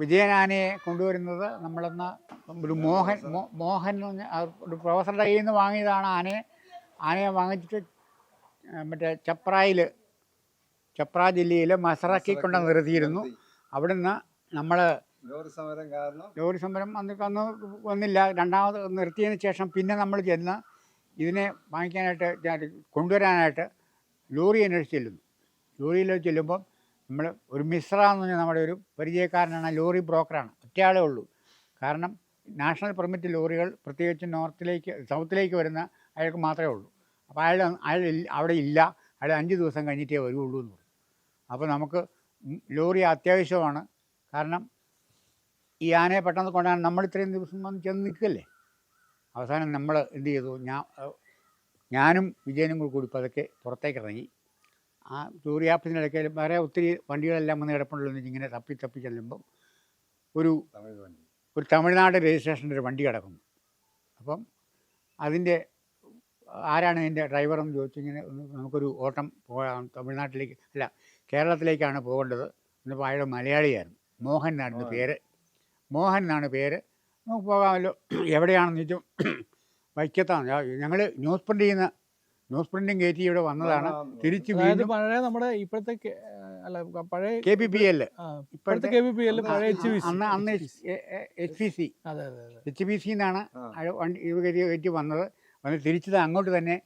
വിജയനാനയെ കൊണ്ടുവരുന്നത് നമ്മളെന്ന ഒരു മോഹൻ മോഹൻ എന്ന് ഒരു പ്രൊഫസറുടെ കയ്യിൽ നിന്ന് വാങ്ങിയതാണ് ആനയെ. ആനയെ വാങ്ങിച്ചിട്ട് മറ്റേ ചപ്രായിൽ ചപ്ര ജില്ലയിലെ മസറാക്കി കൊണ്ട് നിർത്തിയിരുന്നു. അവിടുന്ന് നമ്മൾ ലോറി സമരം അന്ന് അന്ന് വന്നില്ല. രണ്ടാമത് നിർത്തിയതിന് ശേഷം പിന്നെ നമ്മൾ ചെന്ന് ഇതിനെ വാങ്ങിക്കാനായിട്ട് കൊണ്ടുവരാനായിട്ട് ലോറി അന്വേഷിച്ച് ചെല്ലുന്നു. ലോറിയിൽ ചെല്ലുമ്പം നമ്മൾ ഒരു മിശ്ര എന്ന് പറഞ്ഞാൽ നമ്മുടെ ഒരു പരിചയക്കാരനാണ് ലോറി ബ്രോക്കറാണ്. ഒറ്റയാളേ ഉള്ളൂ. കാരണം നാഷണൽ പെർമിറ്റ് ലോറികൾ പ്രത്യേകിച്ച് നോർത്തിലേക്ക് സൗത്തിലേക്ക് വരുന്ന അയാൾക്ക് മാത്രമേ ഉള്ളൂ. അപ്പോൾ അയാൾ അയാൾ അവിടെ ഇല്ല. അയാൾ അഞ്ച് ദിവസം കഴിഞ്ഞിട്ടേ വരുള്ളൂ എന്ന് പറഞ്ഞു അപ്പോൾ നമുക്ക് ലോറി അത്യാവശ്യമാണ്. കാരണം ഈ ആനയെ പെട്ടെന്ന് കൊണ്ടാണ് നമ്മൾ ഇത്രയും ദിവസം വന്ന് ചെന്ന് നിൽക്കല്ലേ? അവസാനം നമ്മൾ എന്ത് ചെയ്തു? ഞാൻ ഞാനും വിജയനും കൂടി കൂടി പതുക്കെ പുറത്തേക്ക് ഇറങ്ങി. ആ ഇടയ്ക്ക് വേറെ ഒത്തിരി വണ്ടികളെല്ലാം വന്ന് കിടപ്പുണ്ടല്ലോ എന്ന് ഇങ്ങനെ തപ്പി തപ്പി ചെല്ലുമ്പം ഒരു ഒരു തമിഴ്നാട് രജിസ്ട്രേഷന്റെ ഒരു വണ്ടി കിടക്കുന്നു. അപ്പം അതിന്റെ ആരാണ് അതിന്റെ ഡ്രൈവറെന്ന് ചോദിച്ചു ഇങ്ങനെ നമുക്കൊരു ഓട്ടം പോകാം. തമിഴ്നാട്ടിലേക്ക് അല്ല കേരളത്തിലേക്കാണ് പോകേണ്ടത്. എന്നിപ്പോൾ അയാൾ മലയാളിയായിരുന്നു. മോഹൻ എന്നായിരുന്നു പേര്. മോഹൻ എന്നാണ് പേര്. നമുക്ക് പോകാമല്ലോ. എവിടെയാണെന്ന് ചോദിച്ചു വൈക്കത്താണ്. ഞങ്ങൾ ന്യൂസ് പ്രിന്റ് ചെയ്യുന്ന ന്യൂസ് പ്രിന്റിംഗ് കയറ്റി ഇവിടെ വന്നതാണ്. തിരിച്ചു വീണ്ടും പഴയ നമ്മുടെ ഇപ്പോഴത്തെ അല്ല പഴയ കെ പി പി എൽ. ഇപ്പോഴത്തെ ഇപ്പോഴത്തെ കെ പി പി എൽ പഴയ എച്ച് വി അന്ന് അന്ന് H P C H P C എന്നാണ് വണ്ടി ഇത് കയറ്റി കയറ്റി വന്നത്. വന്ന് തിരിച്ചത് അങ്ങോട്ട് തന്നെ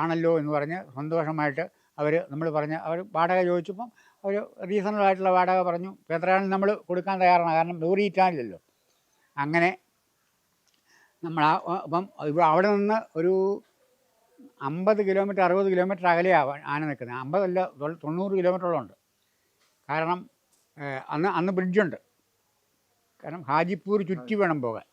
ആണല്ലോ എന്ന് പറഞ്ഞ് സന്തോഷമായിട്ട് അവർ നമ്മൾ പറഞ്ഞ് അവർ വാടക ചോദിച്ചപ്പം അവർ റീസണബിൾ ആയിട്ടുള്ള വാടക പറഞ്ഞു. എത്രയാണ് നമ്മൾ കൊടുക്കാൻ തയ്യാറാണ്. കാരണം ലോറി ഇറ്റാനില്ലല്ലോ അങ്ങനെ നമ്മൾ ആ അപ്പം ഇവിടെ അവിടെ നിന്ന് ഒരു അമ്പത് കിലോമീറ്റർ അറുപത് കിലോമീറ്റർ അകലെയാണ് ആന നിൽക്കുന്നത്. അമ്പതല്ല തൊണ്ണൂറ് കിലോമീറ്ററോളം ഉണ്ട്. കാരണം അന്ന് അന്ന് ബ്രിഡ്ജുണ്ട്. കാരണം ഹാജിപ്പൂർ ചുറ്റി വേണം പോകാൻ.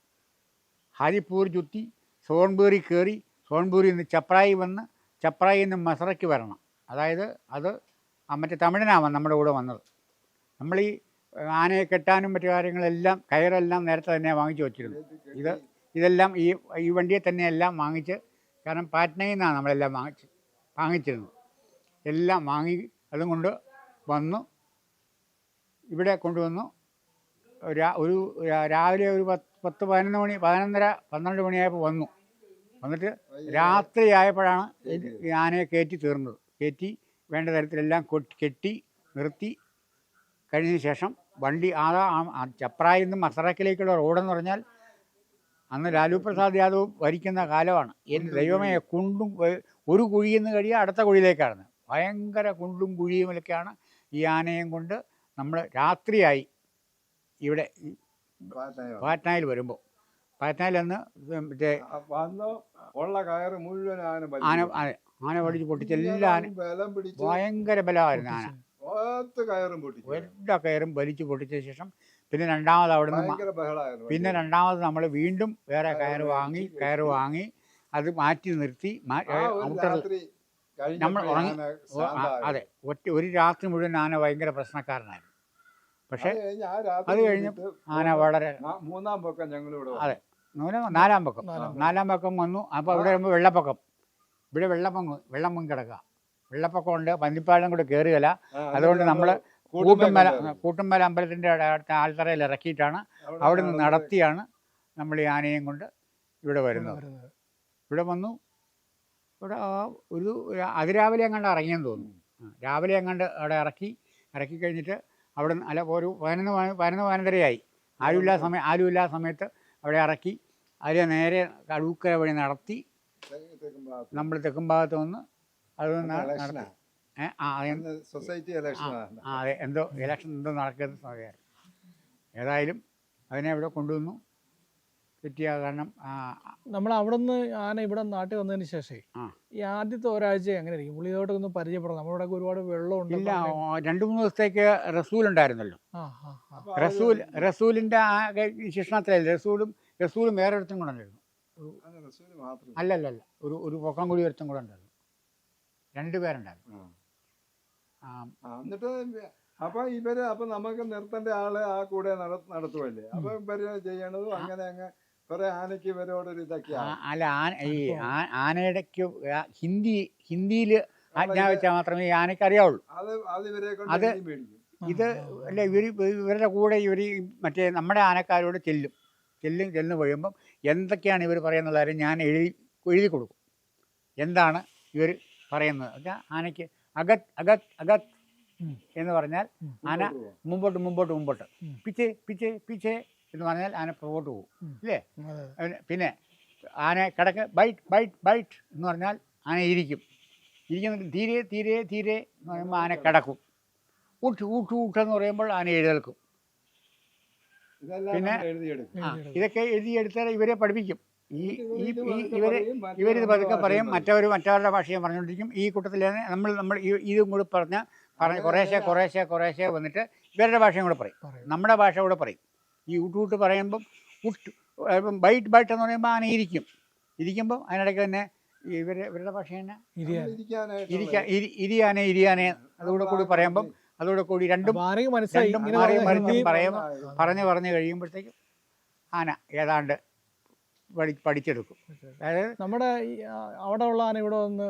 ഹാജിപ്പൂർ ചുറ്റി സോൺപൂരി കയറി സോൺപൂരിൽ നിന്ന് ചപ്രായി വന്ന് ചപ്രായിൽ നിന്ന് മസറയ്ക്ക് വരണം. അതായത് അത് മറ്റേ തമിഴനാവാൻ നമ്മുടെ കൂടെ വന്നത്. നമ്മൾ ഈ ആനയെ കെട്ടാനും മറ്റു കാര്യങ്ങളെല്ലാം കയറെല്ലാം നേരത്തെ തന്നെ വാങ്ങിച്ചു വച്ചിരുന്നു ഇത് ഇതെല്ലാം ഈ ഈ വണ്ടിയെ തന്നെ എല്ലാം വാങ്ങിച്ച് കാരണം പാറ്റ്നയിൽ നിന്നാണ് നമ്മളെല്ലാം വാങ്ങിച്ച് വാങ്ങിച്ചിരുന്നത്. എല്ലാം വാങ്ങി അതും കൊണ്ട് വന്നു. ഇവിടെ കൊണ്ടുവന്നു. രാ- ഒരു രാവിലെ ഒരു പത്ത് പത്ത് പതിനൊന്ന് മണി പതിനൊന്നര പന്ത്രണ്ട് മണിയായപ്പോൾ വന്നു. വന്നിട്ട് രാത്രി ആയപ്പോഴാണ് ഇത് ഈ ആനയെ കയറ്റി തീർന്നത്. കയറ്റി വേണ്ട തരത്തിലെല്ലാം കൊട്ടി കെട്ടി നിർത്തി. കഴിഞ്ഞതിന് ശേഷം വണ്ടി ആ ചപ്രായിൽ നിന്ന് മസറക്കിലേക്കുള്ള റോഡെന്ന് പറഞ്ഞാൽ അന്ന് ലാലു പ്രസാദ് യാദവ് ഭരിക്കുന്ന കാലമാണ്. എന്റെ ദൈവമേ കുണ്ടും ഒരു കുഴിയിൽ നിന്ന് കഴിയുക അടുത്ത കുഴിയിലേക്കാണ് ഭയങ്കര കുണ്ടും കുഴിയുമൊക്കെയാണ് ഈ ആനയും കൊണ്ട് നമ്മൾ രാത്രിയായി ഇവിടെ പാറ്റ്നായിൽ വരുമ്പോൾ. പാറ്റ്നയിൽ അന്ന് മറ്റേ ഉള്ള കയറ് മുഴുവൻ ആന. ആന പഠിച്ച് പൊട്ടിച്ച് എല്ലാ ആന ഭയങ്കര ബലമായിരുന്നു ആന. എല്ലാ കയറും വലിച്ചു പൊട്ടിച്ച ശേഷം പിന്നെ രണ്ടാമത് അവിടെ നിന്ന് ഭയങ്കര ബഹളായിരുന്നു പിന്നെ രണ്ടാമത് നമ്മൾ വീണ്ടും വേറെ കയർ വാങ്ങി കയർ വാങ്ങി അത് മാറ്റി നിർത്തി നമ്മൾ ഉറങ്ങി-. അതെ ഒറ്റ ഒരു രാത്രി മുഴുവൻ ആന ഭയങ്കര പ്രശ്നക്കാരനായിരുന്നു. പക്ഷേ അത് കഴിഞ്ഞ് ആ രാത്രി കഴിഞ്ഞിട്ട് ആന വളരെ മൂന്നാം പൊക്കം ഞങ്ങൾ അതെ നാലാം പക്കം. നാലാം പക്കം. വന്നു. അപ്പോൾ അവിടെ വരുമ്പോൾ വെള്ളപ്പൊക്കം. ഇവിടെ വെള്ളം വെള്ളം പൊങ്ങി കിടക്കുക. വെള്ളപ്പൊക്കം ഉണ്ട് പന്നിപ്പാലം കൂടെ കയറുകയില്ല അതുകൊണ്ട് നമ്മൾ കൂട്ടുംമല കൂട്ടുമ്പല അമ്പലത്തിന്റെ അടുത്ത ആൽത്തറയിൽ ഇറക്കിയിട്ടാണ്. അവിടെ നിന്ന് നടത്തിയാണ് നമ്മൾ ഈ ആനയും കൊണ്ട് ഇവിടെ വരുന്നത്. ഇവിടെ വന്നു. ഇവിടെ ഒരു അതിരാവിലെ എങ്ങാണ്ട് ഇറങ്ങിയെന്ന് തോന്നുന്നു. രാവിലെ എങ്ങാണ്ട് അവിടെ ഇറക്കി ഇറക്കി കഴിഞ്ഞിട്ട് അവിടെ നിന്ന് അല്ല ഒരു പതിനൊന്ന് പതി- പതിനൊന്ന് പതിനൊന്നരയായി. ആരുമില്ലാ സമയം ആരുമില്ലാ സമയത്ത് അവിടെ ഇറക്കി അതിലെ നേരെ കടൂക്കര വഴി നടത്തി നമ്മൾ തെക്കും ഭാഗത്ത് വന്ന് അത് നടത്തി. സൊസൈറ്റി ഇലക്ഷൻ ആ അതെ എന്തോ ഇലക്ഷൻ എന്തോ നടക്കുന്ന സമയമായിരുന്നു ഏതായാലും അതിനെ ഇവിടെ കൊണ്ടുവന്നു. കിട്ടിയ കാരണം നമ്മൾ അവിടെ നിന്ന് ആന ഇവിടെ നാട്ടിൽ വന്നതിന് ശേഷമേ ഈ ആദ്യത്തെ ഒരാഴ്ച എങ്ങനെ ഇരിക്കും? പുള്ളിയോട്ട് ഒന്ന് പരിചയപ്പെടണം. നമ്മുടെ ഒരുപാട് വെള്ളം ഇല്ല രണ്ടു മൂന്ന് ദിവസത്തേക്ക് റസൂൽ ഉണ്ടായിരുന്നല്ലോ. റസൂൽ റസൂലിന്റെ ആ ശിക്ഷണത്തിലല്ല റസൂലും റസൂലും വേറെ ഒരുത്തും കൂടെ ഉണ്ടായിരുന്നു. മാത്രം. അല്ലല്ല അല്ല ഒരു ഒരു പൊക്കം കൂടി ഒരുത്തും കൂടെ ഉണ്ടായിരുന്നു. രണ്ട് പേരുണ്ടായിരുന്നു ആ. ആ, ആ, എന്നിട്ട് അപ്പൊ ഇവർ അപ്പൊ നമുക്ക് നിർത്തേണ്ട ആൾ ആ കൂടെ നട- നടത്തുമല്ലേ അപ്പൊ ഇവർ ചെയ്യണതും അങ്ങനെ അങ്ങ് കുറെ ആനയ്ക്ക് ഇവരോടൊരു ഇതൊക്കെയാണ് അല്ല ആന ഈ ആ- ആനയുടെക്ക് ഹിന്ദി ഹിന്ദിയിൽ ആജ്ഞാപിച്ചാൽ മാത്രമേ ഈ ആനയ്ക്ക് അറിയാവുള്ളൂ. അത് അത് ഇവരെ അത് ഇത് അല്ല ഇവർ ഇവരുടെ കൂടെ ഇവർ മറ്റേ നമ്മുടെ ആനക്കാരോട് ചെല്ലും. ചെല്ലും ചെന്ന് കഴിയുമ്പം എന്തൊക്കെയാണ് ഇവർ പറയുന്നത് കാര്യം ഞാൻ എഴുതി എഴുതി കൊടുക്കും. എന്താണ് ഇവർ പറയുന്നത്? എന്നാൽ ആനയ്ക്ക് അകത്ത് അകത്ത് അകത്ത് എന്ന് പറഞ്ഞാൽ ആന മുമ്പോട്ട് മുമ്പോട്ട് മുമ്പോട്ട്. പിച്ച് പിച്ചേ പിച്ചേ എന്ന് പറഞ്ഞാൽ ആന പുറകോട്ട് പോകും. ഇല്ലേ? പിന്നെ ആന കിടക്ക് ബൈറ്റ് ബൈറ്റ് ബൈറ്റ് എന്ന് പറഞ്ഞാൽ ആന ഇരിക്കും. ഇരിക്കുന്നിട്ട് തീരെ തീരെ തീരെ എന്ന് പറയുമ്പോൾ ആന കിടക്കും. ഊട്ട് ഊട്ട് ഊട്ടെന്ന് പറയുമ്പോൾ ആന എഴുതേൽക്കും. ഇതെല്ലാം പിന്നെ- ഇതൊക്കെ എഴുതിയെടുത്താൽ ഇവരെ പഠിപ്പിക്കും. ഈ ഈ മറ്റേ ഇവരിത് പതുക്കെ പറയും. മറ്റവര് മറ്റവർ മറ്റവരുടെ ഭാഷയും പറഞ്ഞുകൊണ്ടിരിക്കും. ഈ കൂട്ടത്തിൽ തന്നെ നമ്മൾ നമ്മൾ ഈ- ഇതും കൂടി പറഞ്ഞ പറഞ്ഞ് കുറേശ്ശെ കുറേശ്ശെ കുറേശ്ശെ വന്നിട്ട് ഇവരുടെ ഭാഷയും കൂടെ പറയും. നമ്മുടെ ഭാഷ കൂടെ പറയും. ഈ ഊട്ടൂട്ട് പറയുമ്പം ഉട്ട് ബൈറ്റ് ബൈറ്റ് എന്ന് പറയുമ്പോൾ ആന ഇരിക്കും. ഇരിക്കുമ്പം അതിനിടയ്ക്ക് തന്നെ ഇവർ ഇവരുടെ ഭാഷ തന്നെ ഇരിക്കാൻ ഇരിയാനെ ഇരിയാനെ അതുകൂടെ കൂടി പറയുമ്പം അതുകൂടെ കൂടി രണ്ടും മാറി മനസ്സിലായി. പറഞ്ഞ് പറഞ്ഞ് കഴിയുമ്പോഴത്തേക്കും ആന ഏതാണ്ട് പഠി പഠിച്ചെടുക്കും. അതായത് നമ്മുടെ ഈ, അവിടെ ഉള്ള ആന ഇവിടെ വന്ന്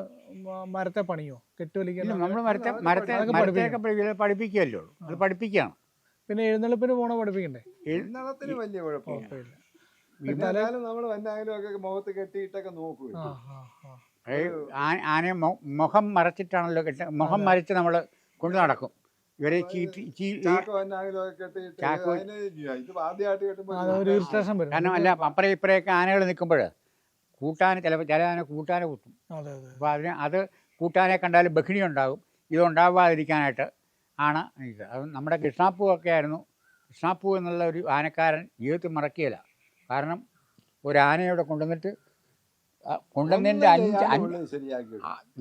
മരത്തെ പണിയോ? കെട്ടുവലിക്കാൻ നമ്മൾ മരത്തെ മരത്തെ മരത്തെയൊക്കെ പഠിപ്പിക്കുക പഠിപ്പിക്കുകയല്ലോ അത് പഠിപ്പിക്കുകയാണ്. പിന്നെ എഴുന്നള്ളിപ്പിന് പോണ പഠിപ്പിക്കണ്ടേ? എഴുന്നള്ളത്തിന് വലിയ കുഴപ്പമില്ല. എന്നാലും നമ്മൾ വന്നായാലും ഒക്കെ മുഖത്ത് കെട്ടിയിട്ടൊക്കെ നോക്കും ആ ആ ആ. ഏയ് ആനയെ മുഖം മറച്ചിട്ടാണല്ലോ കെട്ട മുഖം മറിച്ച് നമ്മൾ കൊണ്ടു നടക്കും. ഇവരെ ചീറ്റി ചാക്ക് അതൊരു ഇറിറ്റേഷൻ വരും. കാരണം അല്ല അപ്പറേ ഇപ്പറേയൊക്കെ ആനകൾ നിൽക്കുമ്പോൾ കൂട്ടാൻ ചിലപ്പോൾ ചില ആന കൂട്ടാനെ കുത്തും. അതെ അതെ. അപ്പോൾ അതിന് അത് കൂട്ടാനെ കണ്ടാൽ ബഹിണി ഉണ്ടാകും. ഇതുണ്ടാവാതിരിക്കാനായിട്ട് ആണ് ഇത്. അത് നമ്മുടെ കൃഷ്ണാപ്പൂ ഒക്കെ ആയിരുന്നു. കൃഷ്ണാപ്പൂ എന്നുള്ള ഒരു ആനക്കാരൻ ജീവിതത്തിൽ മറക്കുകയില്ല കാരണം ഒരു ആനയോടെ കൊണ്ടുവന്നിട്ട് കൊണ്ടുവന്നതിന്റെ അഞ്ച് അഞ്ച്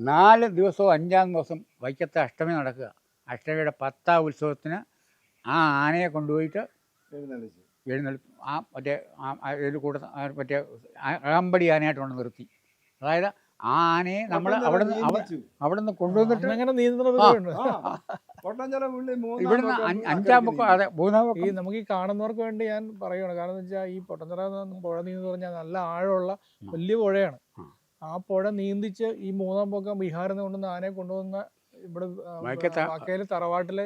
നാല് ദിവസവും അഞ്ചാം ദിവസം വൈക്കത്തെ അഷ്ടമി നടക്കുക. അഷ്ടമിയുടെ പത്താം ഉത്സവത്തിന് ആ ആനയെ കൊണ്ടുപോയിട്ട് എഴുന്നള്ളിച്ചു. എഴുന്നള്ളി ആ മറ്റേ ആ കൂട്ട ആ മറ്റേ അകമ്പടി ആനയായിട്ട് കൊണ്ട് നിർത്തി. അതായത് ആ ആനയെ നമ്മൾ അവിടെ നിന്ന് അവിടെ നിന്ന് കൊണ്ടുവന്നിട്ട് അങ്ങനെ ഇവിടുന്ന് അഞ്ച് പൊക്കം അതെ മൂന്നാം ഈ പൊക്കം നമുക്ക് ഈ കാണുന്നവർക്ക് വേണ്ടി ഞാൻ പറയുകയാണ് കാരണം എന്ന് വെച്ചാൽ ഈ പൊട്ടന്തറ പുഴ നീന്തി പറഞ്ഞാൽ നല്ല ആഴമുള്ള വലിയ പുഴയാണ്. ആ. ആ പുഴ നീന്തിച്ച് ഈ മൂന്നാം പൊക്കം ബീഹാറിൽ നിന്ന് കൊണ്ടുവന്ന ആനയെ കൊണ്ടുവന്ന ഇവിടെ വാക്കയിൽ തറവാട്ടിൽ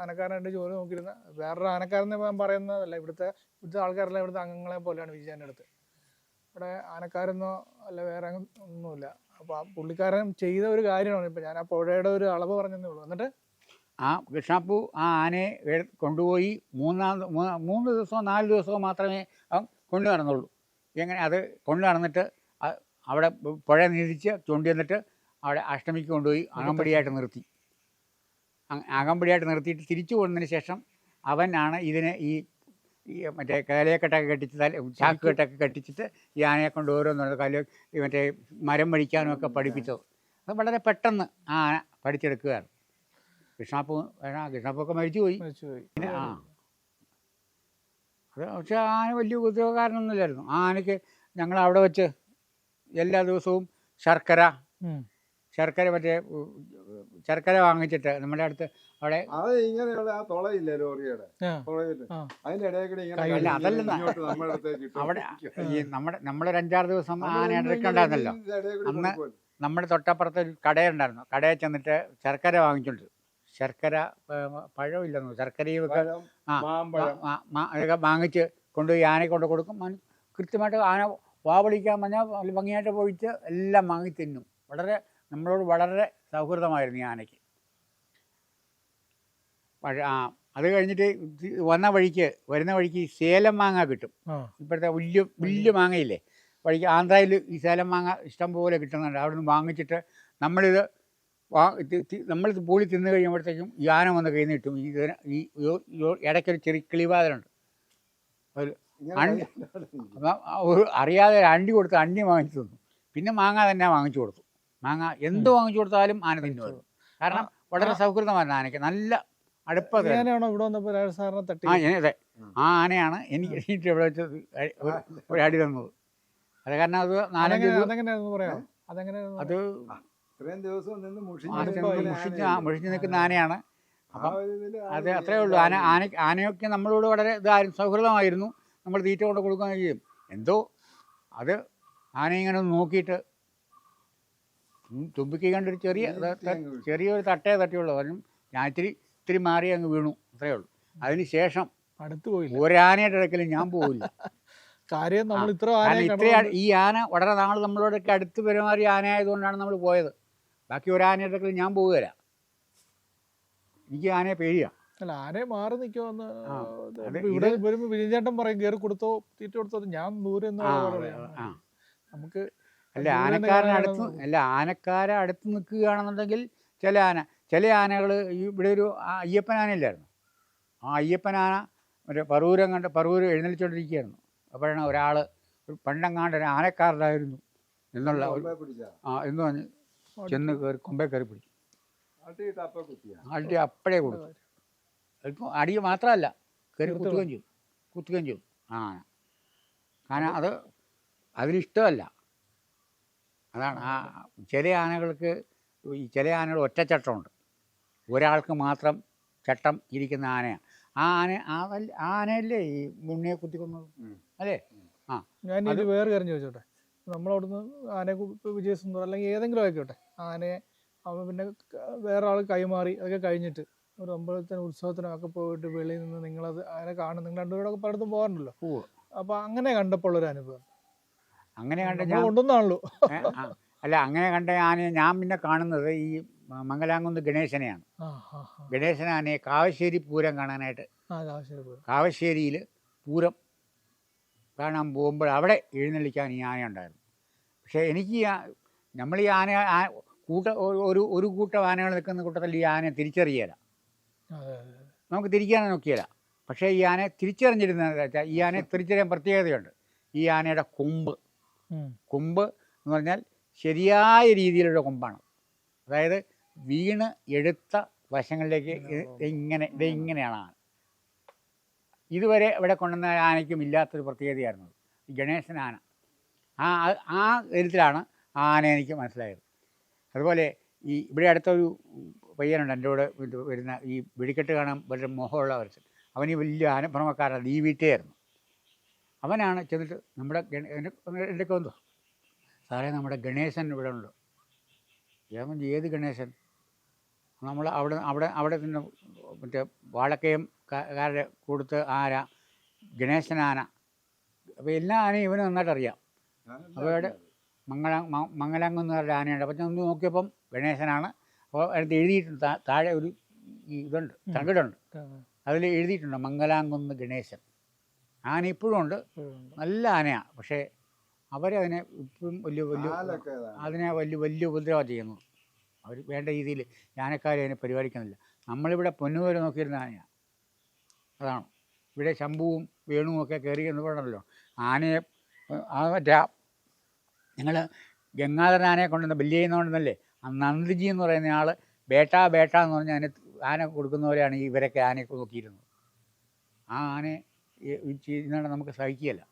ആനക്കാരനായിട്ട് ജോലി നോക്കിയിരുന്ന വേറൊരു ആനക്കാരനെ ഞാൻ പറയുന്നതല്ല ഇവിടുത്തെ ഇവിടുത്തെ ആൾക്കാരല്ല ഇവിടുത്തെ അംഗങ്ങളെ പോലെയാണ് വിജയന്റെ അടുത്ത്. ഇവിടെ ആനക്കാരെന്നോ അല്ല വേറെ ഒന്നുമില്ല. അപ്പോൾ ആ പുള്ളിക്കാരൻ ചെയ്ത ഒരു കാര്യമാണ് ഇപ്പം ഞാൻ ആ പുഴയുടെ ഒരു അളവ് പറഞ്ഞതേ ഉള്ളൂ. എന്നിട്ട്? ആ കൃഷ്ണപ്പൂ ആ ആനയെ കൊണ്ടുപോയി മൂന്നാം മൂന്ന് മൂന്ന് ദിവസമോ നാല് ദിവസമോ മാത്രമേ അവൻ കൊണ്ടു നടന്നുള്ളൂ എങ്ങനെ അത് കൊണ്ടു നടന്നിട്ട് അവിടെ പുഴ നീതിച്ച് ചൂണ്ടി വന്നിട്ട് അവിടെ അഷ്ടമിക്ക് കൊണ്ടുപോയി അകമ്പടിയായിട്ട് നിർത്തി. അകമ്പടിയായിട്ട് നിർത്തിയിട്ട് തിരിച്ചു കൊണ്ടതിന് ശേഷം അവനാണ് ഇതിനെ ഈ ഈ മറ്റേ കലയെക്കെട്ടൊക്കെ കെട്ടിച്ച് തല ചാക്ക് കെട്ടൊക്കെ കെട്ടിച്ചിട്ട് ഈ ആനയെ കൊണ്ട് ഓരോന്നും കല മറ്റേ മരം വഴിക്കാനും ഒക്കെ പഠിപ്പിച്ചത്. അത് വളരെ പെട്ടെന്ന് ആ ആന പഠിച്ചെടുക്കുകയാണ്. കൃഷ്ണാപ്പൂ കൃഷ്ണാപ്പൊക്കെ കൃഷ്ണപ്പൊക്കെ മരിച്ചു പോയി മരിച്ചുപോയി. പിന്നെ ആ. അത് പക്ഷെ ആന വലിയ ഉപദ്രവകാരനൊന്നുമില്ലായിരുന്നു. ആ ആനയ്ക്ക് ഞങ്ങൾ അവിടെ വെച്ച് എല്ലാ ദിവസവും ശർക്കര. ശർക്കര മറ്റേ ശർക്കര വാങ്ങിച്ചിട്ട് നമ്മുടെ അടുത്ത് അവിടെ അത് ഇങ്ങനെയുള്ള ആ തുളയില്ല ലോറിയുടെ. അതിന്റെ ഇടയിൽ ഇങ്ങനെ അവിടെ ഈ നമ്മുടെ നമ്മളൊരു അഞ്ചാറ് ദിവസം ആന കൂടി അന്ന് നമ്മുടെ തൊട്ടപ്പുറത്ത് ഒരു കടയുണ്ടായിരുന്നു കടയിൽ ചെന്നിട്ട് ശർക്കര വാങ്ങിച്ചുണ്ട്. ശർക്കര പഴവും പഴമില്ലെന്നു ശർക്കരയും ഒക്കെ അതൊക്കെ വാങ്ങിച്ച് കൊണ്ടുപോയി ആനയെ കൊണ്ട് കൊടുക്കും. കൃത്യമായിട്ട് ആന വാവളിക്കാൻ പറഞ്ഞാൽ ഭംഗിയായിട്ട് പോയിട്ട് എല്ലാം വാങ്ങി തിന്നും. വളരെ നമ്മളോട് വളരെ സൗഹൃദമായിരുന്നു ഈ ആനയ്ക്ക്. പക്ഷേ ആ അത് കഴിഞ്ഞിട്ട് വന്ന വഴിക്ക് വരുന്ന വഴിക്ക് ഈ സേലം മാങ്ങ കിട്ടും. ഇപ്പോഴത്തെ വലിയ വലിയ മാങ്ങയില്ലേ? വഴിക്ക് ആന്ധ്രയിൽ ഈ സേലം മാങ്ങ ഇഷ്ടം പോലെ കിട്ടുന്നുണ്ട്. അവിടെ നിന്ന് വാങ്ങിച്ചിട്ട് നമ്മളിത് നമ്മളിത് പൂളി തിന്നു കഴിയുമ്പോഴത്തേക്കും ഈ ആന വന്ന് കയ്യിൽ നിന്ന് കിട്ടും. ഈ ഇതിന് ഈ ഇടയ്ക്കൊരു ചെറിയ കിളിവാതിലുണ്ട്. ഒരു അണ്ടി അപ്പം ഒരു അറിയാതെ ഒരു അണ്ടി കൊടുത്ത് അണ്ടി വാങ്ങിച്ചു തന്നു. പിന്നെ മാങ്ങ തന്നെ വാങ്ങിച്ചു കൊടുത്തു. മാങ്ങ എന്ത് വാങ്ങിച്ചു കൊടുത്താലും ആന തിന്നുവരും കാരണം വളരെ സൗഹൃദമായിരുന്നു ആനയ്ക്ക്. നല്ല അടുപ്പത്തിൽ ഞാനാണോ ഇവിടെ വന്നപ്പോൾ സാറിനെ തട്ടി? ആ അതെ. ആ ആനയാണ് എനിക്ക് എനിക്ക് ഇവിടെ വെച്ച് അടി- ഒരു- അടി തന്നത്. അത് കാരണം അത് നാലഞ്ച് അത് മുഷിഞ്ഞ് നിൽക്കുന്ന ആനയാണ്. അപ്പം അത് അത്രേ ഉള്ളൂ. ആന ആന ആനയൊക്കെ നമ്മളോട് വളരെ ഇതായിരുന്നു സൗഹൃദമായിരുന്നു. നമ്മൾ തീറ്റ കൊണ്ട് കൊടുക്കുകയും ചെയ്യും. എന്തോ അത് ആന ഇങ്ങനെ ഒന്ന് നോക്കിയിട്ട് തുമ്പിക്ക് കണ്ടൊരു ചെറിയ. ചെറിയൊരു തട്ടേ തട്ടിയുള്ളൂ. കാരണം ഞാൻ ഇത്തിരി ഇത്തിരി മാറി അങ്ങ് വീണു. അത്രയേ ഉള്ളൂ. അതിന് ശേഷം അടുത്ത് പോയില്ല. ഒരാനയുടെ ഇടയ്ക്കലും ഞാൻ പോവില്ല. കാര്യം നമ്മൾ ഇത്ര ഇത്ര ഈ ആന വളരെ നാൾ നമ്മളോടൊക്കെ അടുത്ത് പെരുമാറിയ ആന ആയതുകൊണ്ടാണ് നമ്മൾ പോയത്. ബാക്കി ഒരാനയുടെ ഇടയ്ക്കലും ഞാൻ പോവുകയില്ല. എനിക്ക് ആനയെ പേടിയാണ് അല്ല ആനയെ മാറി നിൽക്കുമെന്ന് ഇവിടെ വരുമ്പോൾ വരുമ്പോ വിജയചേട്ടൻ പറയും കയറി കൊടുത്തോ തീറ്റ കൊടുത്തോ ഞാൻ ദൂരെ നമുക്ക് അല്ല ആനക്കാരനടുത്ത് ആനക്കാരൻ അടുത്ത് അല്ല ആനക്കാര അടുത്ത് നിൽക്കുകയാണെന്നുണ്ടെങ്കിൽ ചില ആന ചില ആനകൾ ഇവിടെ ഒരു അയ്യപ്പൻ ആനയില്ലായിരുന്നു. ആ അയ്യപ്പൻ ആന ഒരു പറൂരം കണ്ട് പറൂര് എഴുന്നേൽച്ചുകൊണ്ടിരിക്കുകയായിരുന്നു അപ്പോഴാണ് ഒരാൾ ഒരു പണ്ടങ്ങാണ്ട് ഒരു ആനക്കാരനായിരുന്നു എന്നുള്ള ആ എന്ന് പറഞ്ഞ് ചെന്ന് കയറി കൊമ്പേ കയറി പിടിച്ചു. ആട്ടിയിട്ട് അപ്പഴേ കുത്തിയാ? ആൾട്ടി അപ്പോഴേ കൊടുത്തു. അല്പം അടി മാത്രമല്ല കയറി കുത്തുകയും ചെയ്തു. കുത്തുകയും ചെയ്തു. ആ ആന. കാരണം അത് അതിനിഷ്ടമല്ല അതാണ് ആ ചില ആനകൾക്ക് ഈ ചില ആനകൾ ഒറ്റച്ചട്ടമുണ്ട് ഒരാൾക്ക് മാത്രം ചട്ടം ഇരിക്കുന്ന ആനയാണ് ആ ആന ആ ആ ആനയല്ലേ ഈ മുണ്ണിയെ കുത്തിക്കൊന്നത്? അല്ലേ? അല്ലേ ഞാൻ ഇത് വേറെ കാര്യം ചോദിച്ചോട്ടെ? നമ്മളവിടുന്ന് ആനയെ വിജയസുന്ദർ അല്ലെങ്കിൽ ഏതെങ്കിലും ആയിക്കോട്ടെ. ആനയെ അവൻ പിന്നെ വേറെ ആൾ കൈമാറി അതൊക്കെ കഴിഞ്ഞിട്ട് ഒരു അമ്പലത്തിന് ഉത്സവത്തിനൊക്കെ പോയിട്ട് വെളിയിൽ നിന്ന് നിങ്ങളത് ആനെ കാണും. നിങ്ങൾ രണ്ടുപേരൊക്കെ പലയിടത്തും പോകാറുണ്ടല്ലോ. അപ്പോൾ അപ്പൊ അങ്ങനെ കണ്ടപ്പോൾ ഉള്ളൊരു അനുഭവം. അങ്ങനെ കണ്ട ഞാൻ കൊണ്ടുവന്നാണല്ലോ. അല്ല അങ്ങനെ കണ്ട ആനയെ ഞാൻ പിന്നെ കാണുന്നത് ഈ മംഗലാംകുന്ന് ഗണേശനെയാണ്. ഗണേശൻ ആനയെ കാവശ്ശേരി പൂരം കാണാനായിട്ട്. കാവശ്ശേരിയിൽ പൂരം. കാണാൻ പോകുമ്പോൾ അവിടെ എഴുന്നള്ളിക്കാൻ ഈ ആന ഉണ്ടായിരുന്നു. പക്ഷേ എനിക്ക് നമ്മൾ ഈ ആന കൂട്ട ഒരു- ഒരു കൂട്ടം ആനകൾ നിൽക്കുന്ന കൂട്ടത്തിൽ ഈ ആനയെ തിരിച്ചറിയല. നമുക്ക് തിരിക്കാൻ നോക്കിയല. പക്ഷേ ഈ ആനയെ തിരിച്ചറിഞ്ഞിരുന്ന ഈ ആനയെ തിരിച്ചറിയാൻ പ്രത്യേകതയുണ്ട്. ഈ ആനയുടെ കൊമ്പ്. കൊമ്പ് എന്ന് പറഞ്ഞാൽ ശരിയായ രീതിയിലുള്ള കൊമ്പാണ്. അതായത് വീണ് എടുത്ത വശങ്ങളിലേക്ക് ഇങ്ങനെ ഇത് ഇങ്ങനെയാണ്. ആന ഇതുവരെ ഇവിടെ കൊണ്ടുവന്ന ആനയ്ക്കും ഇല്ലാത്തൊരു പ്രത്യേകതയായിരുന്നു. ഗണേശൻ ആന. ആ ആ- ഇതിലാണ് ആ ആന എനിക്ക് മനസ്സിലായത്. അതുപോലെ ഈ ഇവിടെ അടുത്തൊരു പയ്യനുണ്ട് എന്റെ കൂടെ വരുന്ന ഈ വെടിക്കെട്ട് കാണാൻ വളരെ മോഹമുള്ള ഒരുത്തൻ അവൻ ഈ വലിയ ആനഭ്രമക്കാരൻ ഈ വീട്ടുകായിരുന്നു അവനാണ് ചെന്നിട്ട് നമ്മുടെ എന്തൊക്കെ എന്റെ എന്റെ സാറേ നമ്മുടെ ഗണേശൻ ഇവിടെ ഉണ്ട്. ഞാൻ ഏത് ഗണേശൻ? നമ്മൾ അവിടെ അവിടെ അവിടെ നിന്ന് മറ്റേ വാഴക്കയും കാരുടെ കൊടുത്ത് ആര? ഗണേശൻ ആന. അപ്പോൾ എല്ലാ ആനയും ഇവന് നന്നായിട്ട് അറിയാം. അപ്പോൾ ഇവിടെ മംഗള മംഗലാംകുന്നുകാരുടെ ആനയുണ്ട്. അപ്പം ഒന്ന് നോക്കിയപ്പം ഗണേശനാണ്. അപ്പോൾ അതിനകത്ത് എഴുതിയിട്ടുണ്ട്. താഴെ ഒരു ഇതുണ്ട് തകിടുണ്ട്. അതിൽ എഴുതിയിട്ടുണ്ട് മംഗലാംകുന്ന് ഗണേശൻ. ആന ഇപ്പോഴും ഉണ്ട്. നല്ല ആനയാണ് പക്ഷേ അവരതിനെ ഇപ്പം വലിയ വലിയ അതിനെ വലിയ വലിയ ഉപദ്രവം ചെയ്യുന്നു. അവർ വേണ്ട രീതിയിൽ ആനക്കാരെ അതിനെ പരിപാലിക്കുന്നില്ല. നമ്മളിവിടെ പൊന്നുപോലെ നോക്കിയിരുന്ന ആനയാണ് അതാണ്. ഇവിടെ ശംഭുവും വേണുവും ഒക്കെ കയറി എന്ന് പറഞ്ഞല്ലോ ആനയെ ആ മറ്റേ ഞങ്ങൾ ഗംഗാധരൻ ആനയെ കൊണ്ടുവന്ന ബല്യ കൊണ്ടുവന്നല്ലേ ആ നന്ദിജി എന്ന് പറയുന്ന ആൾ ബേട്ട ബേട്ട എന്ന് പറഞ്ഞ അതിന് ആന കൊടുക്കുന്നവരെയാണ് ഇവരൊക്കെ ആനയെ നോക്കിയിരുന്നത്. ആ ആനയെ ചെയ്യുന്നതാണ് നമുക്ക് സഹിക്കുകയില്ല.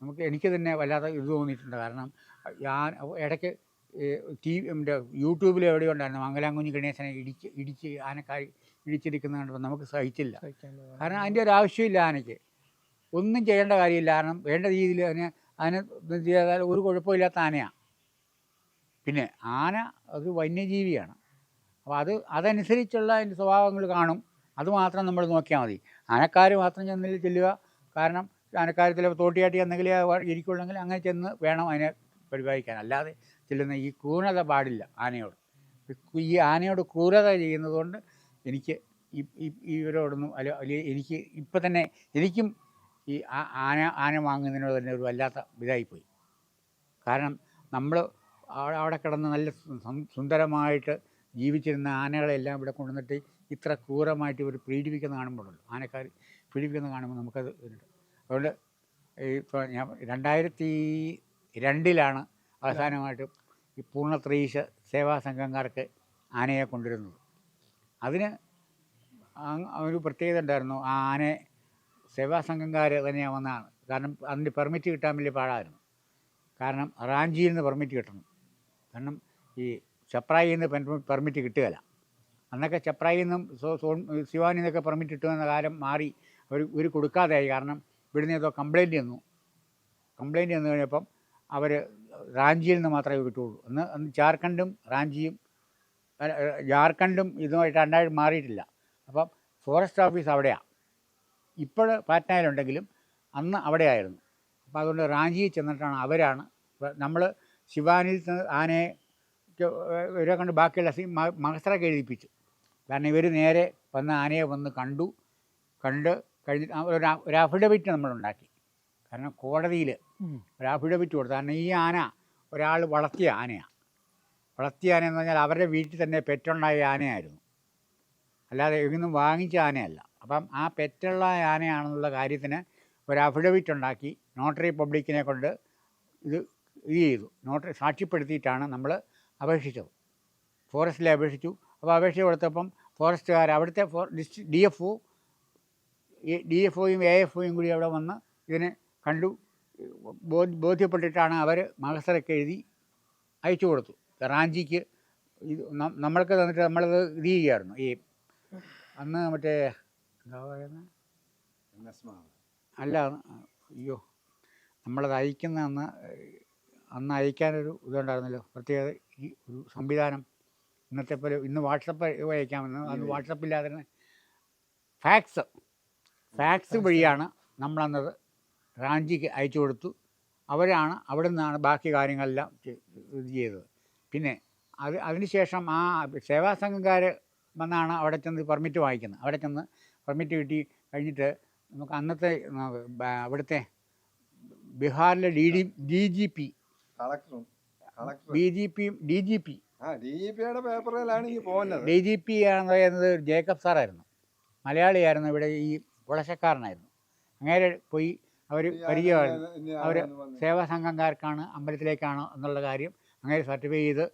നമുക്ക് എനിക്ക് തന്നെ വല്ലാതെ ഇത് തോന്നിയിട്ടുണ്ട്. കാരണം ഞാൻ ഇടയ്ക്ക് ടി മറ്റേ യൂട്യൂബിൽ എവിടെയോ ഉണ്ടായിരുന്നു. മംഗലാംകുഞ്ഞി ഗണേശനെ ഇടിച്ച് ഇടിച്ച് ആനക്കാരി ഇടിച്ചിരിക്കുന്ന കണ്ടപ്പോൾ നമുക്ക് സഹിച്ചില്ല. കാരണം അതിന്റെ ഒരു ആവശ്യമില്ല ആനയ്ക്ക്. ഒന്നും ചെയ്യേണ്ട കാര്യമില്ല. കാരണം വേണ്ട രീതിയിൽ അതിനെ അതിനെ ചെയ്താൽ ഒരു കുഴപ്പമില്ലാത്ത ആനയാണ് പിന്നെ ആന ഒരു വന്യജീവിയാണ്. അപ്പോൾ അത് അതനുസരിച്ചുള്ള അതിന്റെ സ്വഭാവങ്ങൾ കാണും. അതുമാത്രം നമ്മൾ നോക്കിയാൽ മതി. ആനക്കാർ മാത്രം ചെന്നിൽ ചെല്ലുക. കാരണം ചിലപ്പോൾ തോട്ടിയാട്ടി എന്തെങ്കിലും ഇരിക്കുള്ളെങ്കിൽ അങ്ങനെ ചെന്ന് വേണം അതിനെ പരിപാലിക്കാൻ. അല്ലാതെ ചെല്ലുന്ന ഈ ക്രൂരത പാടില്ല ആനയോട്. ഈ ആനയോട് ക്രൂരത ചെയ്യുന്നതുകൊണ്ട് എനിക്ക് ഇവരോടൊന്നും അല്ല എനിക്ക് ഇപ്പം തന്നെ എനിക്കും ഈ ആന ആന വാങ്ങുന്നതിനോട് തന്നെ ഒരു വല്ലാത്ത ഇതായിപ്പോയി. കാരണം നമ്മൾ അവിടെ കിടന്ന് നല്ല സുന്ദരമായിട്ട് ജീവിച്ചിരുന്ന ആനകളെല്ലാം ഇവിടെ കൊണ്ടുവന്നിട്ട് ഇത്ര ക്രൂരമായിട്ട് ഇവർ പീഡിപ്പിക്കുന്ന കാണുമ്പോഴല്ലോ ആനക്കാർ പീഡിപ്പിക്കുന്ന കാണുമ്പോൾ നമുക്കത് ഇതുണ്ട്. അതുകൊണ്ട് ഇപ്പോൾ ഞാൻ രണ്ടായിരത്തി രണ്ടിലാണ് അവസാനമായിട്ട് ഈ പൂർണത്രീശ സേവാ സംഘംകാർക്ക് ആനയെ കൊണ്ടുവരുന്നത്. അതിന് ഒരു പ്രത്യേകത ഉണ്ടായിരുന്നു. ആ ആനയെ സേവാ സംഘംകാർ തന്നെയാണ് വന്നതാണ്. കാരണം അതിന്റെ പെർമിറ്റ് കിട്ടാൻ വലിയ പാടായിരുന്നു. കാരണം റാഞ്ചിയിൽ നിന്ന് പെർമിറ്റ് കിട്ടണം. കാരണം ഈ ചപ്രായിൽ നിന്ന് പെർമിറ്റ് കിട്ടുകയില്ല. അന്നൊക്കെ ചപ്രായിൽ നിന്നും ശിവാനിൽ നിന്നൊക്കെ പെർമിറ്റ് കിട്ടുമെന്ന കാലം മാറി അവർ ഇവർ കൊടുക്കാതെയായി. കാരണം ഇവിടുന്ന് ഏതോ കംപ്ലൈന്റ് തന്നു കംപ്ലൈന്റ് തന്നു കഴിഞ്ഞപ്പം അവർ റാഞ്ചിയിൽ നിന്ന് മാത്രമേ കിട്ടുകയുള്ളൂ. അന്ന് അന്ന് ജാർഖണ്ഡും റാഞ്ചിയും ജാർഖണ്ഡും ഇതുമായിട്ട് രണ്ടായിട്ട് മാറിയിട്ടില്ല. അപ്പം ഫോറസ്റ്റ് ഓഫീസ് അവിടെയാണ് ഇപ്പോൾ പാറ്റ്നയിലുണ്ടെങ്കിലും അന്ന് അവിടെയായിരുന്നു. അപ്പോൾ അതുകൊണ്ട് റാഞ്ചിയിൽ ചെന്നിട്ടാണ് അവരാണ് നമ്മൾ ശിവാനിൽ ആനയെ ഇവരെ കണ്ട് ബാക്കിയുള്ള മഹസറൊക്കെ എഴുതിപ്പിച്ചു. കാരണം ഇവർ നേരെ വന്ന ആനയെ വന്ന് കണ്ടു. കണ്ട് കഴിഞ്ഞ് ഒരു ഒരു അഫിഡവിറ്റ് നമ്മളുണ്ടാക്കി കാരണം കോടതിയിൽ ഒരു അഫിഡവിറ്റ് കൊടുത്തു. കാരണം ഈ ആന ഒരാൾ വളർത്തിയ ആനയാണ് വളർത്തിയ ആന എന്ന് പറഞ്ഞാൽ അവരുടെ വീട്ടിൽ തന്നെ പെറ്റുണ്ടായ ആനയായിരുന്നു. അല്ലാതെ ഇതൊന്നും വാങ്ങിച്ച ആനയല്ല. അപ്പം ആ പെറ്റുള്ള ആനയാണെന്നുള്ള കാര്യത്തിന് ഒരു അഫിഡവിറ്റ് ഉണ്ടാക്കി നോട്ടറി പബ്ലിക്കിനെ കൊണ്ട് ഇത് ഇത് ചെയ്തു. നോട്ടറി സാക്ഷ്യപ്പെടുത്തിയിട്ടാണ് നമ്മൾ അപേക്ഷിച്ചത്. ഫോറസ്റ്റിലെ അപേക്ഷിച്ചു. അപ്പോൾ അപേക്ഷ കൊടുത്തപ്പം ഫോറസ്റ്റുകാർ അവിടുത്തെ ഫോ ഡിസ്ട്രി D F O D F ഒയും A F ഒയും കൂടി അവിടെ വന്ന് ഇതിനെ കണ്ടു ബോധ്യപ്പെട്ടിട്ടാണ് അവർ മഹസറൊക്കെ എഴുതി അയച്ചു കൊടുത്തു. റാഞ്ചിക്ക് ഇത് നമ്മൾക്ക് തന്നിട്ട് നമ്മളത് ഇത് ഈ അന്ന് മറ്റേ എന്താ പറയുന്നത്? അല്ല അയ്യോ നമ്മളത് അയക്കുന്ന അന്ന് അന്ന് അയക്കാനൊരു ഇതുണ്ടായിരുന്നല്ലോ. പ്രത്യേക ഈ ഒരു സംവിധാനം. ഇന്നത്തെ പോലെ ഇന്ന് വാട്സപ്പ് അയക്കാമെന്ന് അത് വാട്സപ്പില്ലാതെ തന്നെ ഫാക്സ്. ഫാക്സ് വഴിയാണ് നമ്മളന്നത്. റാഞ്ചിക്ക് അയച്ചു കൊടുത്തു. അവരാണ് അവിടെ നിന്നാണ് ബാക്കി കാര്യങ്ങളെല്ലാം ഇത് ചെയ്തത്. പിന്നെ അത് അതിനുശേഷം ആ സേവാ സംഘക്കാർ വന്നാണ് അവിടെ ചെന്ന് പെർമിറ്റ് വാങ്ങിക്കുന്നത്. അവിടെ ചെന്ന് പെർമിറ്റ് കിട്ടി കഴിഞ്ഞിട്ട് നമുക്ക് അന്നത്തെ അവിടുത്തെ ബീഹാറിലെ D D D G P. B G പിയും D G P D G P ആണെന്ന് പറയുന്നത് ജേക്കബ് സാറായിരുന്നു. മലയാളിയായിരുന്നു ഇവിടെ ഈ കുളശക്കാരനായിരുന്നു. അങ്ങനെ പോയി അവർ പരിചയമായിരുന്നു. അവർ സേവാ സംഘംകാർക്കാണ് അമ്പലത്തിലേക്കാണ് എന്നുള്ള കാര്യം അങ്ങനെ സർട്ടിഫൈ ചെയ്ത്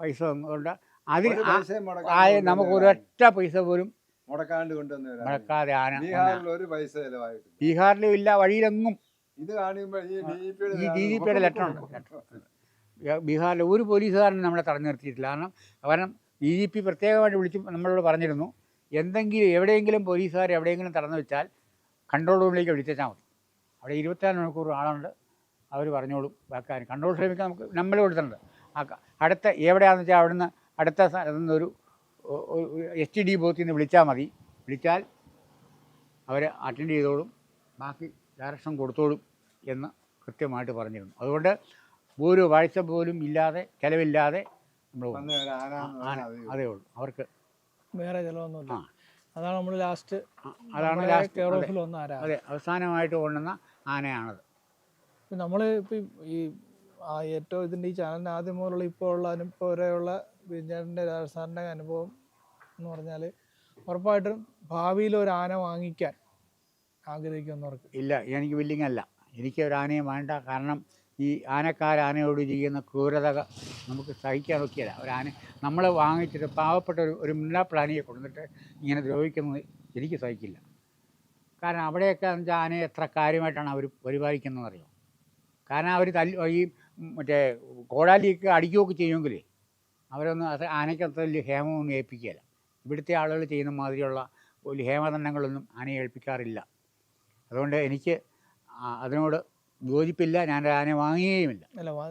പൈസ തന്നുകൊണ്ട് അതിൽ ആ- ആ നമുക്ക് ഒരൊറ്റ പൈസ പോലും മുടക്കാണ്ട് കൊണ്ടുവന്നു മുടക്കാതെ ആന ഒരു പൈസ ബീഹാറിലും ഇല്ല വഴിയിലെങ്ങും ഇത് കാണുമ്പോൾ ഈ ഡി ജി പിയുടെ ലെറ്റർ ഉണ്ട് ലെറ്റർ ബീഹാറിലെ ഒരു പോലീസുകാരനും നമ്മളെ തടഞ്ഞു നിർത്തിയിട്ടില്ല. കാരണം കാരണം ഡി ജി പി പ്രത്യേകമായിട്ട് വിളിച്ച് നമ്മളോട് പറഞ്ഞിരുന്നു എന്തെങ്കിലും എവിടെയെങ്കിലും പോലീസുകാർ എവിടെയെങ്കിലും തടഞ്ഞു വെച്ചാൽ കൺട്രോൾ റൂമിലേക്ക് വിളിച്ചാൽ മതി. അവിടെ ഇരുപത്തിനാല് മണിക്കൂർ ആളുണ്ട് അവർ പറഞ്ഞോളും വാക്കാൻ കൺട്രോൾ റൂമിലേക്ക് നമുക്ക് നമ്മൾ കൊടുത്തിട്ടുണ്ട്. ആ അടുത്ത എവിടെയാണെന്ന് വെച്ചാൽ അവിടുന്ന് അടുത്ത ഒരു എസ് ടി ഡി ബോത്തിൽ നിന്ന് വിളിച്ചാൽ മതി. വിളിച്ചാൽ അവർ അറ്റൻഡ് ചെയ്തോളും ബാക്കി ഡയറക്ഷൻ കൊടുത്തോളും എന്ന് കൃത്യമായിട്ട് പറഞ്ഞിരുന്നു. അതുകൊണ്ട് ഒരു വാഴ്ച പോലും ഇല്ലാതെ ചിലവില്ലാതെ നമ്മൾ പോകും. ആന അത് ഉള്ളൂ. അവർക്ക് വേറെ ചിലവൊന്നുമില്ല. ആ. അതാണ് നമ്മൾ ലാസ്റ്റ് ആ, അതാണ് ലാസ്റ്റ് കെയർ അതെ, ഓഫിൽ വന്ന ആരാ? അതെ അവസാനമായിട്ട് കൊണ്ടുവന്ന ആനയാണത്. നമ്മൾ ഇപ്പം ഈ ആ ഏറ്റവും ഇതിന്റെ ഈ ചാനലിന്റെ ആദ്യം മുതലുള്ള ഇപ്പോൾ ഉള്ള അനുഭവം വരെയുള്ള വിജയന്റെ രാജസ്ഥാനിന്റെ അനുഭവം എന്ന് പറഞ്ഞാൽ ഉറപ്പായിട്ടും ഭാവിയിൽ ഒരു ആന വാങ്ങിക്കാൻ ആഗ്രഹിക്കുന്നവർക്ക്. ഇല്ല എനിക്ക് ബില്ലിംഗ് അല്ല. എനിക്ക് ഒരു ആനയും വേണ്ട. കാരണം ഈ ആനക്കാരാനയോട് ചെയ്യുന്ന ക്രൂരത നമുക്ക് സഹിക്കാൻ നോക്കിയല്ല ഒരു ആന നമ്മൾ വാങ്ങിച്ചിട്ട് പാവപ്പെട്ട ഒരു ഒരു മുല്ലാപ്രാണിയെ കൊണ്ടുവന്നിട്ട് ഇങ്ങനെ ദ്രോഹിക്കുന്നത് എനിക്ക് സഹിക്കില്ല. കാരണം അവിടെയൊക്കെ എന്ന് വെച്ചാൽ ആനയെ എത്ര കാര്യമായിട്ടാണ് അവർ പരിപാലിക്കുന്നതെന്ന് അറിയോ കാരണം അവർ തല്ലി ഈ മറ്റേ കോടാലിയൊക്കെ അടിക്കുകയൊക്കെ ചെയ്യുമെങ്കിൽ അവരൊന്നും അത് ആനയ്ക്കത്ര വലിയ ഹേമമൊന്നും ഏൽപ്പിക്കുകയില്ല. ഇവിടുത്തെ ആളുകൾ ചെയ്യുന്ന മാതിരിയുള്ള വലിയ ഹേമദണ്ഡങ്ങളൊന്നും ആനയെ ഏൽപ്പിക്കാറില്ല. അതുകൊണ്ട് എനിക്ക് അതിനോട് യോജിപ്പില്ല ഞാൻ ആനയെ വാങ്ങുകയുമില്ല. അല്ല വാ-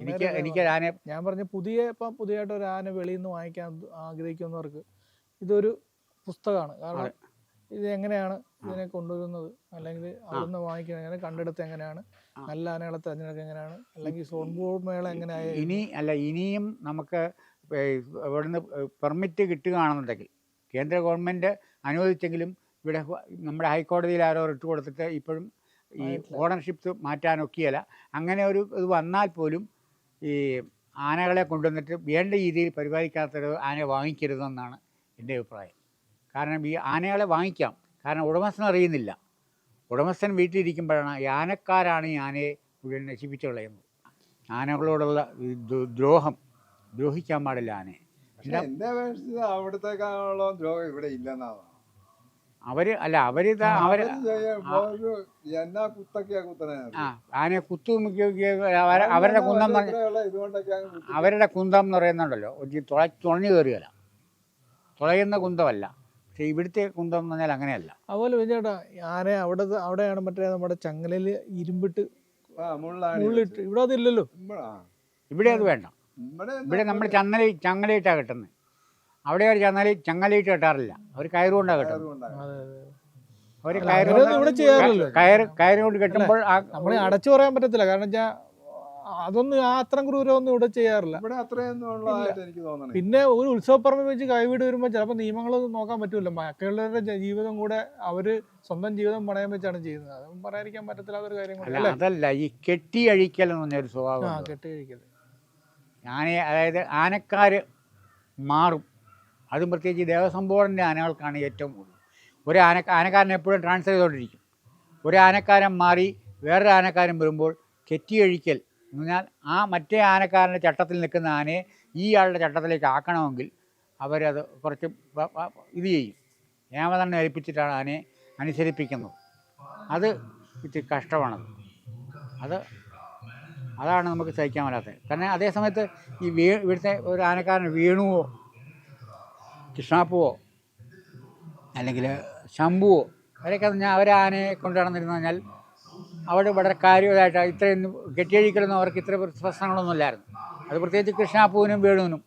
എനിക്ക് എനിക്ക് ആനെ ഞാൻ പറഞ്ഞ പുതിയ ഇപ്പം പുതിയതായിട്ട് ഒരു ആന വെളിയിൽ നിന്ന് വാങ്ങിക്കാൻ ആഗ്രഹിക്കുന്നവർക്ക് ഇതൊരു പുസ്തകമാണ്. കാരണം ഇത് എങ്ങനെയാണ് ഇതിനെ കൊണ്ടുവരുന്നത്? അല്ലെങ്കിൽ അവിടുന്ന് വാങ്ങിക്കുന്നത് എങ്ങനെ കണ്ടെടുത്ത് എങ്ങനെയാണ്? നല്ല ആനകളെ തിരഞ്ഞെടുക്കുക എങ്ങനെയാണ്? അല്ലെങ്കിൽ സോൺബോൾ മേള എങ്ങനെയായി ഇനി അല്ല ഇനിയും നമുക്ക് ഏഹ് ഇവിടുന്ന് പെർമിറ്റ് കിട്ടുകയാണെന്നുണ്ടെങ്കിൽ കേന്ദ്ര ഗവൺമെന്റ് അനുവദിച്ചെങ്കിലും ഇവിടെ ഹു- നമ്മുടെ ഹൈക്കോടതിയിൽ ആരോ റിട്ട് കൊടുത്തിട്ട് ഇപ്പോഴും ഈ. ഓണർഷിപ്പ് മാറ്റാനൊക്കെയല്ല. അങ്ങനെ ഒരു ഇത് വന്നാൽ പോലും ഈ ആനകളെ കൊണ്ടുവന്നിട്ട് വേണ്ട രീതിയിൽ പരിപാലിക്കാത്തൊരു ആനയെ വാങ്ങിക്കരുതെന്നാണ് എന്റെ അഭിപ്രായം. കാരണം ഈ ആനകളെ വാങ്ങിക്കാം. കാരണം ഉടമസ്ഥൻ അറിയുന്നില്ല. ഉടമസ്ഥൻ വീട്ടിലിരിക്കുമ്പോഴാണ് ഈ ആനക്കാരാണ് ഈ ആനയെ മുഴുവൻ നശിപ്പിച്ചു കളയുന്നത് ആനകളോടുള്ള ദ്രോഹം ദ്രോഹിക്കാൻ പാടില്ല ആനയെ. അവിടുത്തെ ദ്രോഹം ഇവിടെ ഇല്ലെന്നാണ്. അവർ അല്ല അവരിത് അവർ എന്നാ കുത്തൊക്കെയാ കുത്തണേ ആ ആനയെ കുത്തുമുക്കി അവരുടെ കുന്തം അവരുടെ കുന്തം എന്ന് പറയുന്നുണ്ടല്ലോ ഒരു തുള തുളഞ്ഞു കയറുകയല്ല തുളയുന്ന കുന്തമല്ല. പക്ഷെ ഇവിടുത്തെ കുന്തം എന്ന് പറഞ്ഞാൽ അങ്ങനെയല്ല. അതുപോലെ വിജയേട്ടാ ആന അവിടെ അവിടെയാണ് മറ്റേ നമ്മുടെ ചങ്ങലയിൽ ഇരുമ്പിട്ട് മുള്ളിട്ട്. ഇവിടെ അതില്ലല്ലോ. ഇവിടെ. അത് വേണ്ട. ഇവിടെ നമ്മൾ ചങ്ങല ചങ്ങലയിട്ടാണ് കിട്ടുന്നത്. അവിടെ അവർ ചെന്നാൽ ചങ്ങലയിട്ട് കെട്ടാറില്ല. അവർ കയറുകൊണ്ടാണ് കെട്ടുന്നത്. അവർ അല്ല, കയറ് കയറ് കയറ് കൊണ്ട് കെട്ടുമ്പോൾ നമ്മൾ അടച്ചു പറയാൻ പറ്റത്തില്ല. കാരണം വെച്ചാൽ അതൊന്നും ആ അത്രയും ക്രൂരമൊന്നും ഇവിടെ ചെയ്യാറില്ല. ഇവിടെ അത്രയൊന്നും പിന്നെ ഒരു ഉത്സവപ്പറമ്പ് വെച്ച് കൈവീട് വരുമ്പോൾ ചിലപ്പോൾ നിയമങ്ങളൊന്നും നോക്കാൻ പറ്റൂല മക്കളുടെ ജീവിതം കൂടെ അവർ സ്വന്തം ജീവിതം പണയം വെച്ചാണ് ചെയ്യുന്നത്. അതൊന്നും പറയാതിരിക്കാൻ പറ്റത്തില്ല കാര്യം കൂടെ. അല്ല അല്ലേ? അതല്ല. ഈ കെട്ടി അഴിക്കൽ എന്ന് പറഞ്ഞൊരു സ്വഭാവം കെട്ടി അഴിക്കൽ. ഞാൻ അതായത് ആനക്കാര് മാറും. അതും പ്രത്യേകിച്ച് ദേവസ്വം ആനകൾക്കാണ് ഏറ്റവും കൂടുതൽ. ഒരു ആന ആനക്കാരൻ എപ്പോഴും ട്രാൻസ്ഫർ ചെയ്തുകൊണ്ടിരിക്കും. ഒരു ആനക്കാരൻ മാറി വേറൊരു ആനക്കാരൻ വരുമ്പോൾ കെറ്റിയഴിക്കൽ എന്ന് പറഞ്ഞാൽ ആ മറ്റേ ആനക്കാരന്റെ ചട്ടത്തിൽ നിൽക്കുന്ന ആനയെ ഈ ആളുടെ ചട്ടത്തിലേക്ക് ആക്കണമെങ്കിൽ അവരത് കുറച്ച് ഇത് ചെയ്യും. ഏമതണ്ണ ഏൽപ്പിച്ചിട്ടാണ് ആനയെ അനുസരിപ്പിക്കുന്നത്. അത് ഇത്തിരി കഷ്ടമാണത് അത് അതാണ് നമുക്ക് സഹിക്കാൻ പറ്റാത്തത് കാരണം അതേ സമയത്ത് ഈ വീ ഇവിടുത്തെ ഒരു ആനക്കാരൻ വീണുവോ കൃഷ്ണാപ്പുവോ? അല്ലെങ്കിൽ ശംഭുവോ? അവരൊക്കെ പറഞ്ഞാൽ അവരെ ആനയെ കൊണ്ട് നടന്നിരുന്നു കഴിഞ്ഞാൽ അവിടെ വളരെ കാര്യമായിട്ട് ഇത്രയും കെട്ടിയഴിക്കലൊന്നും അവർക്ക് ഇത്ര പ്രശ്നങ്ങളൊന്നും ഇല്ലായിരുന്നു അത് പ്രത്യേകിച്ച് കൃഷ്ണാപ്പുവിനും വേണുവിനും.